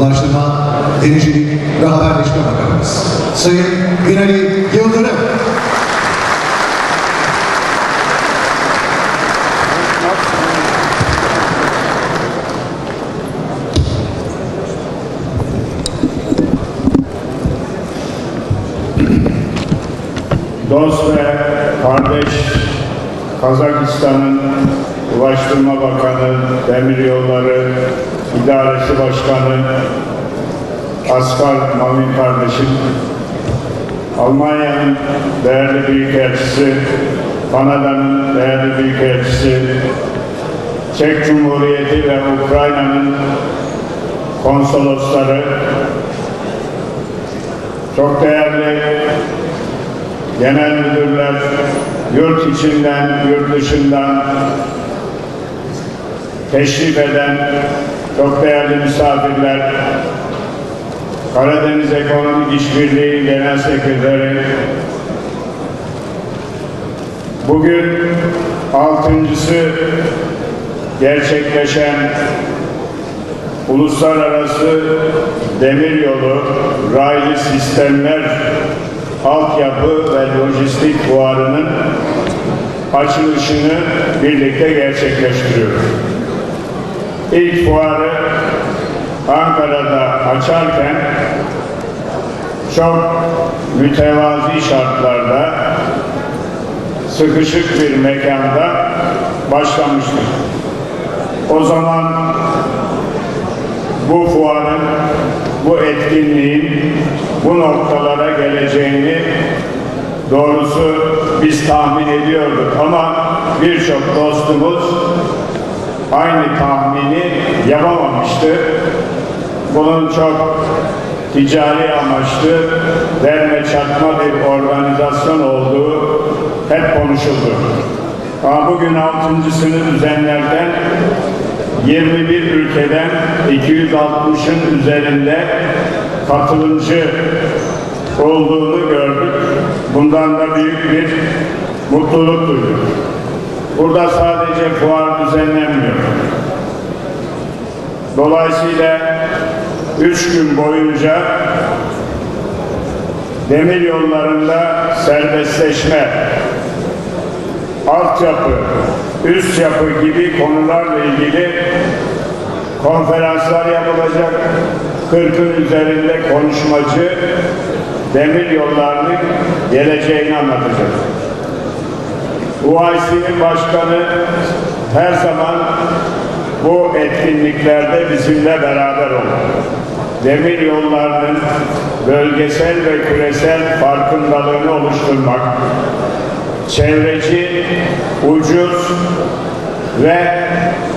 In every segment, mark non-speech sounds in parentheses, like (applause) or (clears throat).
Ulaştırma, Denizcilik ve Haberleşme Bakanımız Sayın Binali Yıldırım. dost ve kardeş Kazakistan'ın Ulaştırma Bakanı, Demiryolları İdaresi Başkanı Askar Mamin kardeşim, Almanya'nın değerli büyükelçisi, Kanada'nın değerli büyükelçisi, Çek Cumhuriyeti ve Ukrayna'nın konsolosları, çok değerli genel müdürler, yurt içinden, yurt dışından teşrif eden çok değerli misafirler, Karadeniz Ekonomik İşbirliği Genel Sekreteri, bugün altıncısı gerçekleşen Uluslararası Demiryolu Raylı Sistemler Altyapı ve Lojistik Fuarı'nın açılışını birlikte gerçekleştiriyoruz. İlk fuarı Ankara'da açarken çok mütevazi şartlarda sıkışık bir mekanda başlamıştık. O zaman bu fuarın, bu etkinliğin bu noktalara geleceğini doğrusu biz tahmin ediyorduk ama birçok dostumuz aynı tahmini yapamamıştı. Bunun çok ticari amaçlı derme çatma bir organizasyon olduğu hep konuşuldu. Ama bugün altıncısını düzenlerken 21 ülkeden 260'ın üzerinde katılımcı olduğunu gördük. Bundan da büyük bir mutluluk duyduk. Burada sadece fuar düzenlenmiyor. Dolayısıyla üç gün boyunca demir yollarında serbestleşme, altyapı, üst yapı gibi konularla ilgili konferanslar yapılacak. 40'ın üzerinde konuşmacı demir yollarının geleceğini anlatacak. UIC'nin başkanı her zaman bu etkinliklerde bizimle beraber olur. Demir yollarının bölgesel ve küresel farkındalığını oluşturmak, çevreci, ucuz ve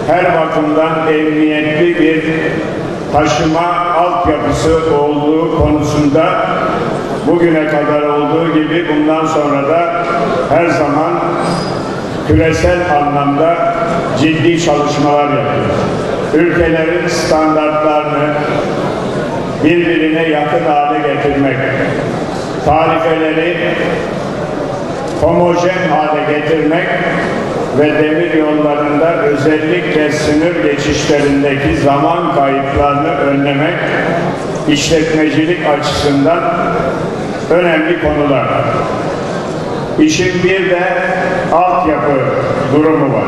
her bakımdan emniyetli bir taşıma altyapısı olduğu konusunda bugüne kadar olduğu gibi bundan sonra da her zaman küresel anlamda ciddi çalışmalar yapıyoruz. Ülkelerin standartlarını birbirine yakın hale getirmek, tarifeleri homojen hale getirmek ve demir yollarında özellikle sınır geçişlerindeki zaman kayıplarını önlemek işletmecilik açısından önemli konular. İşin bir de altyapı durumu var.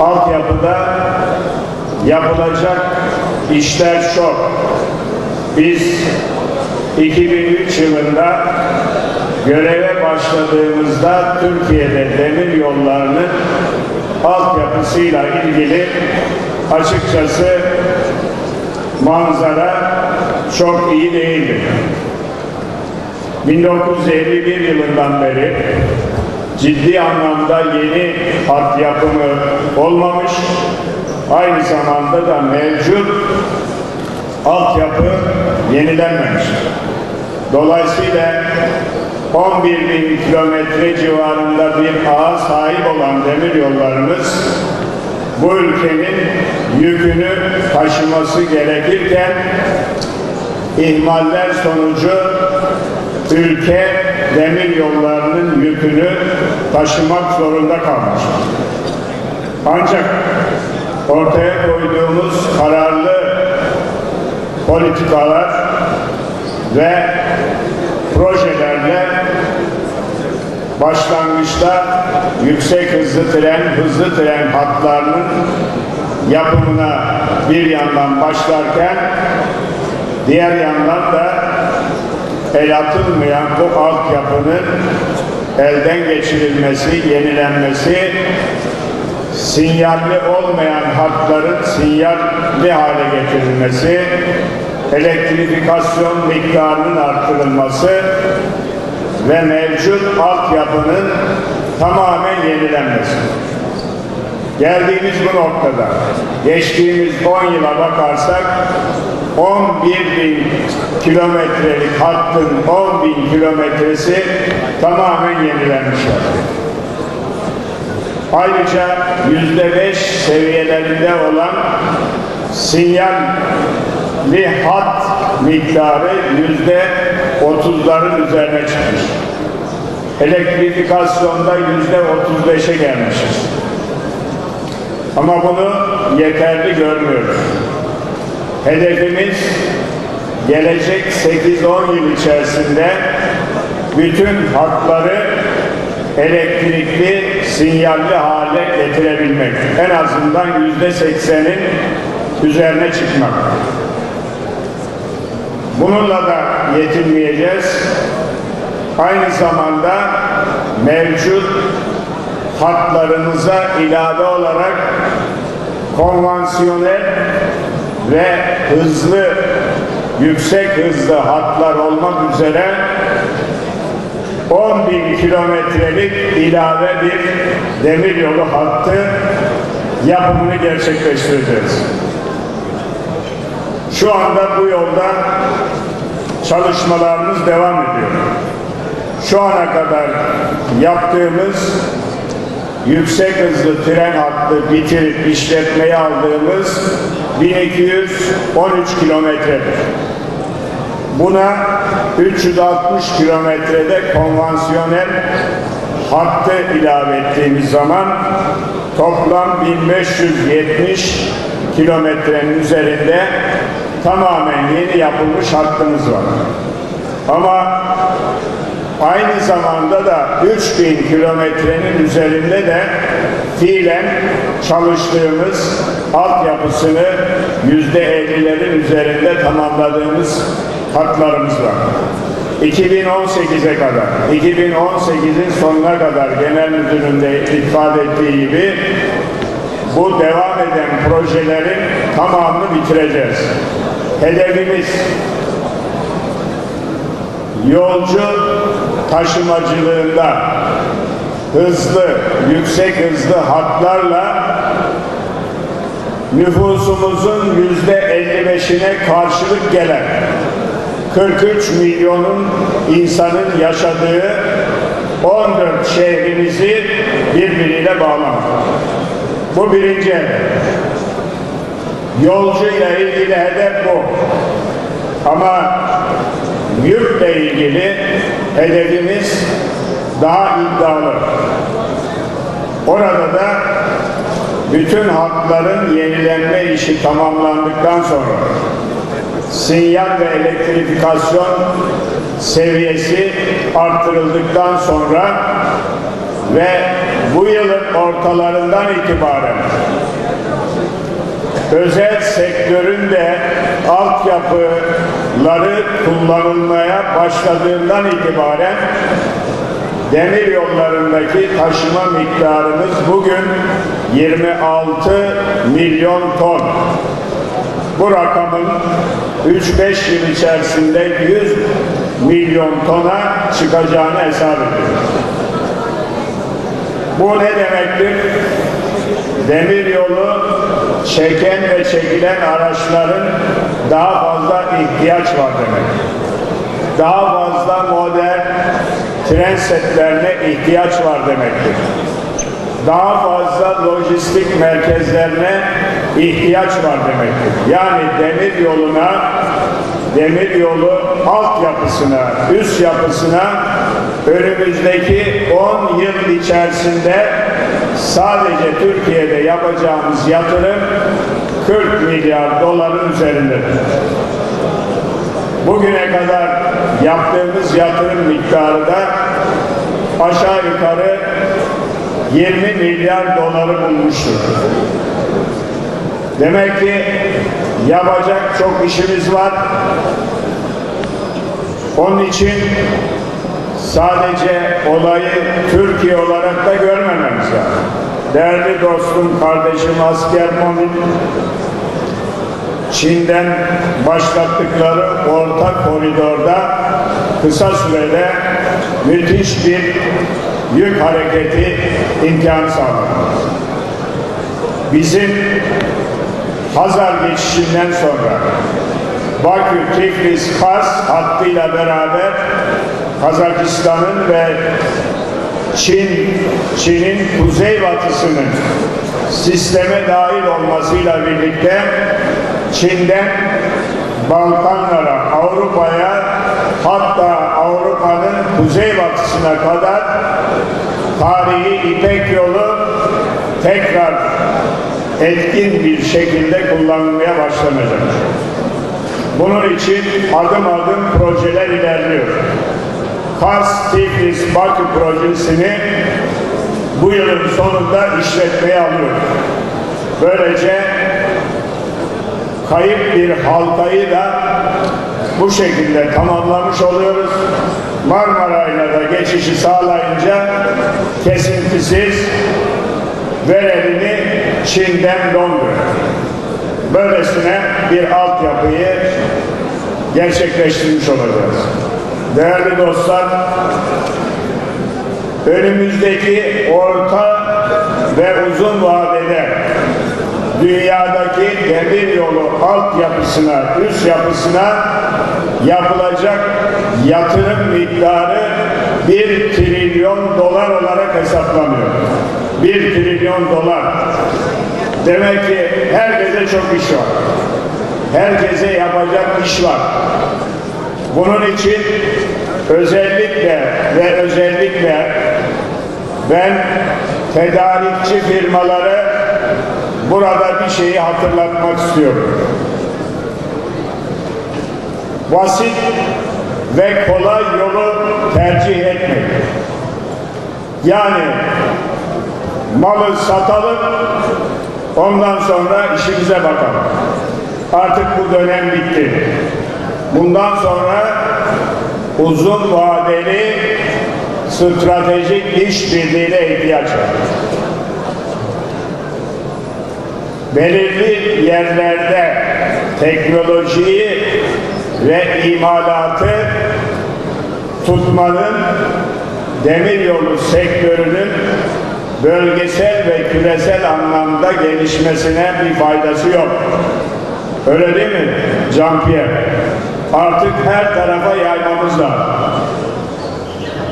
Altyapıda yapılacak işler çok. Biz 2003 yılında göreve başladığımızda Türkiye'de demir yollarının altyapısıyla ilgili açıkçası manzara çok iyi değildi. 1951 yılından beri ciddi anlamda yeni hat yapımı olmamış, aynı zamanda da mevcut altyapı yenilenmemiş. Dolayısıyla 11 bin kilometre civarında bir ağa sahip olan demir yollarımız bu ülkenin yükünü taşıması gerekirken ihmaller sonucu ülke demir yollarının yükünü taşımak zorunda kalmış. Ancak ortaya koyduğumuz kararlı politikalar ve projelerle başlangıçta yüksek hızlı tren, hızlı tren hatlarının yapımına bir yandan başlarken diğer yandan da el atılmayan bu altyapının elden geçirilmesi, yenilenmesi, sinyalli olmayan hatların sinyalli hale getirilmesi, elektrifikasyon miktarının artırılması ve mevcut altyapının tamamen yenilenmesi. Geldiğimiz bu noktada geçtiğimiz 10 yıla bakarsak 11 bin kilometrelik hattın 10 bin kilometresi tamamen yenilenmiş vaziyette. Ayrıca yüzde beş seviyelerinde olan sinyalli hat miktarı yüzde otuzların üzerine çıkmış. Elektrifikasyonda yüzde otuz beşe gelmişiz. Ama bunu yeterli görmüyoruz. Hedefimiz gelecek 8-10 yıl içerisinde bütün hatları elektrikli, sinyalli hale getirebilmek. En azından yüzde seksenin üzerine çıkmak. Bununla da yetinmeyeceğiz. Aynı zamanda mevcut hatlarımıza ilave olarak konvansiyonel ve hızlı, yüksek hızlı hatlar olmak üzere 10 bin kilometrelik ilave bir demiryolu hattı yapımını gerçekleştireceğiz. Şu anda bu yolda çalışmalarımız devam ediyor. Şu ana kadar yaptığımız yüksek hızlı tren hattı bitirip işletmeye aldığımız 1213 kilometredir. Buna 360 kilometrede konvansiyonel hattı ilave ettiğimiz zaman toplam 1570 kilometrenin üzerinde tamamen yeni yapılmış hattımız var. Ama aynı zamanda da 3000 kilometrenin üzerinde de fiilen çalıştığımız altyapısını yüzde 50'lerin üzerinde tamamladığımız hatlarımız var. 2018'e kadar, 2018'in sonuna kadar genel müdürün de ifade ettiği gibi bu devam eden projelerin tamamını bitireceğiz. Hedefimiz yolcu taşımacılığında hızlı, yüksek hızlı hatlarla nüfusumuzun yüzde 55'ine karşılık gelen 43 milyonun insanın yaşadığı 14 şehrimizi birbiriyle bağlamak. Bu birinci hedef. Yolcuyla ilgili hedef bu. Ama yükle ilgili hedefimiz daha iddialı. Orada da bütün hatların yenilenme işi tamamlandıktan sonra sinyal ve elektrifikasyon seviyesi artırıldıktan sonra ve bu yılın ortalarından itibaren özel sektörün de altyapıları kullanılmaya başladığından itibaren demir yollarındaki taşıma miktarımız bugün 26 milyon ton. Bu rakamın 3-5 yıl içerisinde 100 milyon tona çıkacağını hesap ediyoruz. Bu ne demektir? Demir yolu çeken ve çekilen araçların daha fazla ihtiyaç var demek. Daha fazla modern tren setlerine ihtiyaç var demektir. Daha fazla lojistik merkezlerine ihtiyaç var demektir. Yani demir yoluna, demir yolu altyapısına, üst yapısına önümüzdeki 10 yıl içerisinde sadece Türkiye'de yapacağımız yatırım 40 milyar doların üzerindedir. bugüne kadar yaptığımız yatırım miktarı da aşağı yukarı 20 milyar doları bulmuştur. Demek ki yapacak çok işimiz var. Onun için sadece olayı Türkiye olarak da görmememiz lazım. Değerli dostum, kardeşim asker Momin, Çin'den başlattıkları orta koridorda kısa sürede müthiş bir yük hareketi imkan sağladı. Bizim Hazar geçişinden sonra Bakü, Tiflis, Kars hattıyla beraber Kazakistan'ın ve Çin, Çin'in kuzeybatısının sisteme dahil olmasıyla birlikte Çin'den Balkanlara, Avrupa'ya hatta Avrupa'nın kuzeybatısına kadar tarihi İpek yolu tekrar etkin bir şekilde kullanılmaya başlanacak. Bunun için adım adım projeler ilerliyor. Kars Tiflis Bakü projesini bu yılın sonunda işletmeye alıyor. Böylece kayıp bir halkayı da bu şekilde tamamlamış oluyoruz. Marmaray'la da geçişi sağlayınca kesintisiz vererini Çin'den donduruyor. Böylesine bir altyapıyı gerçekleştirmiş olacağız. Değerli dostlar, önümüzdeki orta ve uzun vadede dünyadaki demir yolu altyapısına, üst yapısına yapılacak yatırım miktarı 1 trilyon dolar olarak hesaplanıyor. 1 trilyon dolar. Demek ki herkese çok iş var. Herkese yapacak iş var. Bunun için özellikle ve özellikle ben tedarikçi firmaları burada bir şeyi hatırlatmak istiyorum. Basit ve kolay yolu tercih etmeyin. Yani malı satalım, ondan sonra işimize bakalım. Artık bu dönem bitti. Bundan sonra uzun vadeli stratejik işbirliğine ihtiyaç var. Belirli yerlerde teknolojiyi ve imalatı tutmanın demiryolu sektörünün bölgesel ve küresel anlamda gelişmesine bir faydası yok. Öyle değil mi Jean-Pierre? Artık her tarafa yaymamız lazım.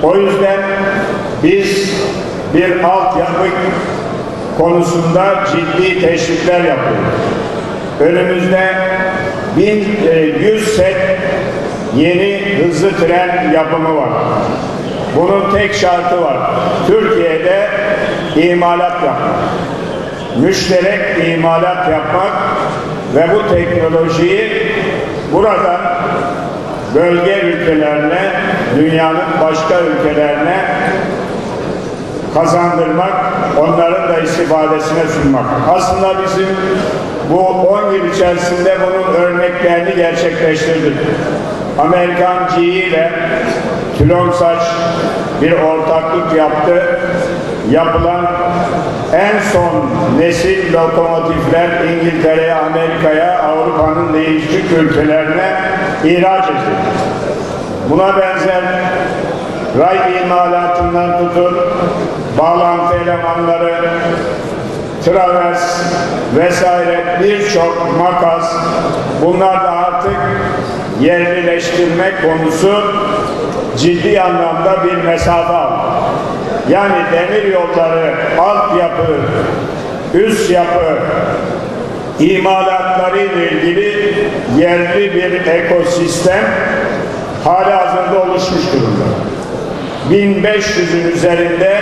O yüzden biz bir altyapı konusunda ciddi teşvikler yapıyoruz. Önümüzde 1100 set yeni hızlı tren yapımı var. Bunun tek şartı var. Türkiye'de imalat yapmak. Müşterek imalat yapmak ve bu teknolojiyi buradan bölge ülkelerine, dünyanın başka ülkelerine kazandırmak, onların da istifadesine sunmak. Aslında bizim bu 10 yıl içerisinde bunun örneklerini gerçekleştirdik. Amerikan GE ile Tülonsaç bir ortaklık yaptı. Yapılan en son nesil lokomotifler İngiltere'ye, Amerika'ya, Avrupa'nın değişik ülkelerine ihraç edildi. Buna benzer ray imalatından tutun, bağlantı elemanları, travers vesaire birçok makas bunlar da artık yerlileştirme konusu ciddi anlamda bir mesafe aldı. Yani demir yolları, altyapı, üst yapı imalatları ile ilgili yerli bir ekosistem hali hazırda oluşmuş durumda. 1500'ün üzerinde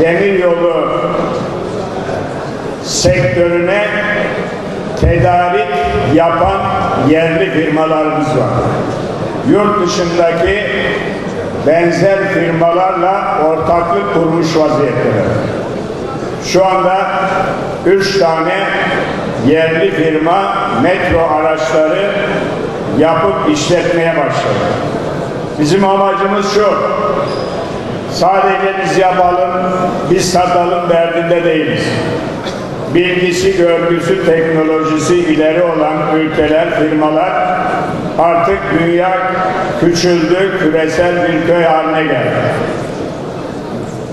demir yolu sektörüne tedarik yapan yerli firmalarımız var. yurt dışındaki benzer firmalarla ortaklık kurmuş vaziyetteler. Şu anda üç tane yerli firma metro araçları yapıp işletmeye başladı. Bizim amacımız şu, sadece biz yapalım, biz satalım derdinde değiliz. Bilgisi, görgüsü, teknolojisi ileri olan ülkeler, firmalar artık dünya küçüldü, küresel bir köy haline geldi.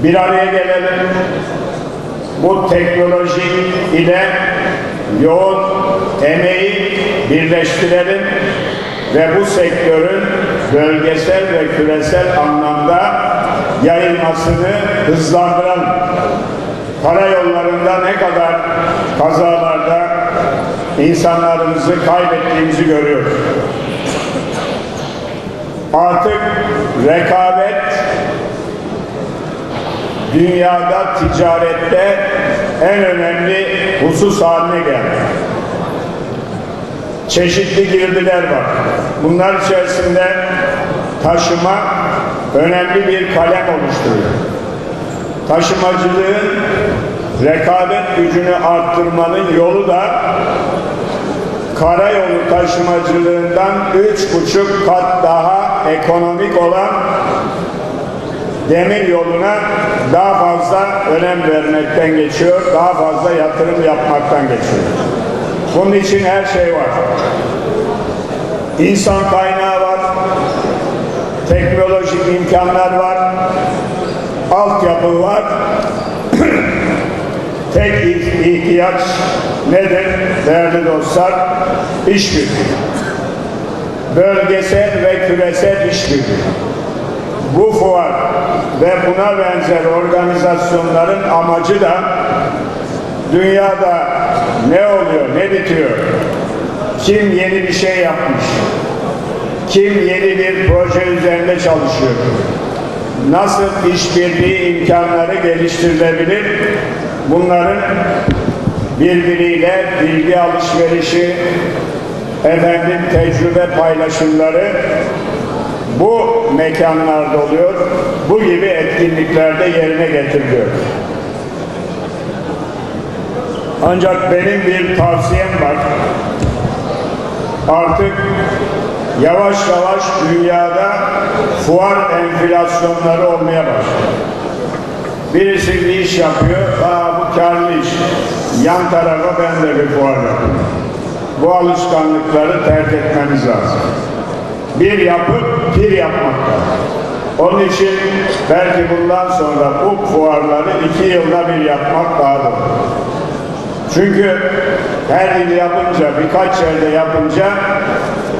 Bir araya gelelim, bu teknoloji ile yoğun emeği birleştirelim ve bu sektörün bölgesel ve küresel anlamda yayılmasını hızlandıralım. Karayollarında ne kadar kazalarda insanlarımızı kaybettiğimizi görüyoruz. Artık rekabet dünyada ticarette en önemli husus haline geldi. Çeşitli girdiler var. Bunlar içerisinde taşıma önemli bir kalem oluşturuyor. Taşımacılığın rekabet gücünü arttırmanın yolu da karayolu taşımacılığından üç buçuk kat daha ekonomik olan demir yoluna daha fazla önem vermekten geçiyor, daha fazla yatırım yapmaktan geçiyor. Bunun için her şey var. İnsan kaynağı var, teknolojik imkanlar var, altyapı var. (clears throat) Tek ihtiyaç nedir değerli dostlar? İşbirliği. Bölgesel ve küresel işbirliği bu fuar ve buna benzer organizasyonların amacı da dünyada ne oluyor, ne bitiyor, kim yeni bir şey yapmış, kim yeni bir proje üzerinde çalışıyor, nasıl işbirliği imkanları geliştirilebilir, bunların birbiriyle bilgi alışverişi, efendim tecrübe paylaşımları bu mekanlarda oluyor, bu gibi etkinliklerde yerine getiriliyor. Ancak benim bir tavsiyem var. Artık yavaş yavaş dünyada fuar enflasyonları olmaya başladı. Birisi bir iş yapıyor, Aa, bu karlı iş. Yan tarafa ben de bir fuar yapayım. Bu alışkanlıkları terk etmemiz lazım bir yapıp bir yapmak. Onun için belki bundan sonra bu fuarları iki yılda bir yapmak daha doğru. Çünkü her yıl yapınca, birkaç yerde yapınca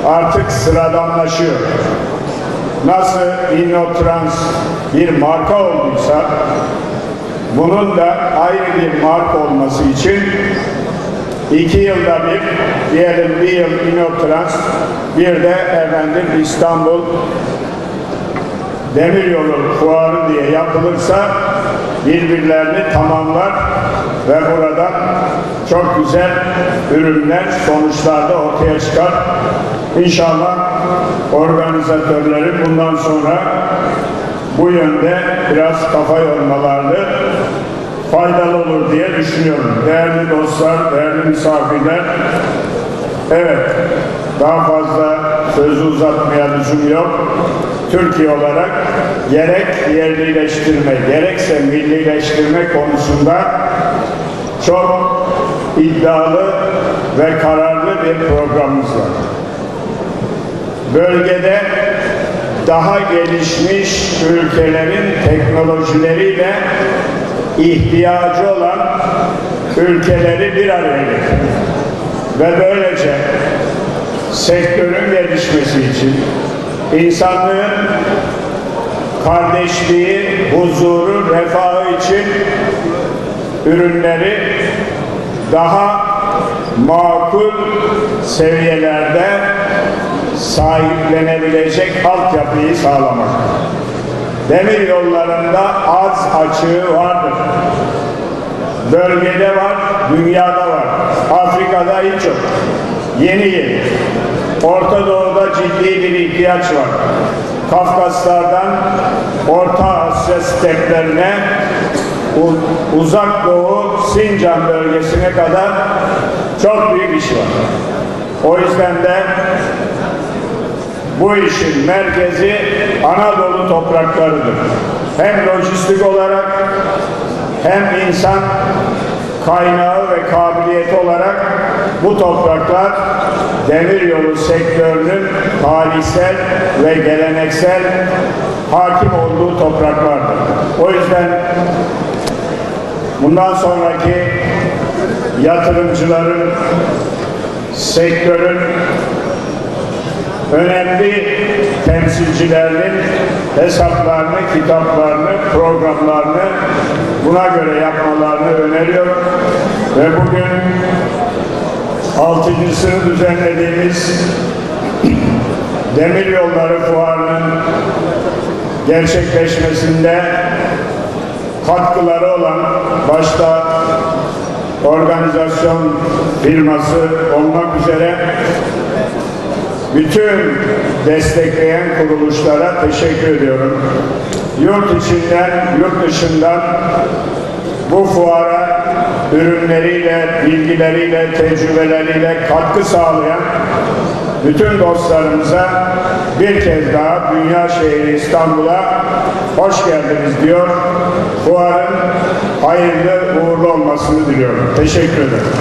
artık sıradanlaşıyor. Nasıl Innotrans bir marka olduysa bunun da ayrı bir marka olması için İki yılda bir, diyelim bir yıl Inotrans, bir de efendim İstanbul Demiryolu Fuarı diye yapılırsa birbirlerini tamamlar ve buradan çok güzel ürünler sonuçlarda ortaya çıkar. İnşallah organizatörlerin bundan sonra bu yönde biraz kafa yormalarını faydalı olur diye düşünüyorum. Değerli dostlar, değerli misafirler, evet daha fazla sözü uzatmaya lüzum yok. Türkiye olarak gerek yerlileştirme, gerekse millileştirme konusunda çok iddialı ve kararlı bir programımız var. Bölgede daha gelişmiş ülkelerin teknolojileriyle ihtiyacı olan ülkeleri bir araya getirir. Ve böylece sektörün gelişmesi için insanlığın kardeşliği, huzuru, refahı için ürünleri daha makul seviyelerde sahiplenebilecek altyapıyı sağlamak. Demir yollarında az açığı vardır. Bölgede var, dünyada var. Afrika'da hiç yok. Yeni yeni. Orta Doğu'da ciddi bir ihtiyaç var. Kafkaslardan Orta Asya steplerine uzak doğu Sincan bölgesine kadar çok büyük iş var. O yüzden de bu işin merkezi Anadolu topraklarıdır. Hem lojistik olarak hem insan kaynağı ve kabiliyeti olarak bu topraklar demiryolu sektörünün tarihsel ve geleneksel hakim olduğu topraklardır. O yüzden bundan sonraki yatırımcıların, sektörün önemli temsilcilerinin hesaplarını, kitaplarını, programlarını buna göre yapmalarını öneriyorum. Ve bugün altıncısını düzenlediğimiz (clears throat) Demir Yolları Fuarı'nın gerçekleşmesinde katkıları olan başta organizasyon firması olmak üzere bütün destekleyen kuruluşlara teşekkür ediyorum. Yurt içinden, yurt dışından bu fuara ürünleriyle, bilgileriyle, tecrübeleriyle katkı sağlayan bütün dostlarımıza bir kez daha Dünya Şehri İstanbul'a hoş geldiniz diyor. Fuarın hayırlı uğurlu olmasını diliyorum. Teşekkür ederim.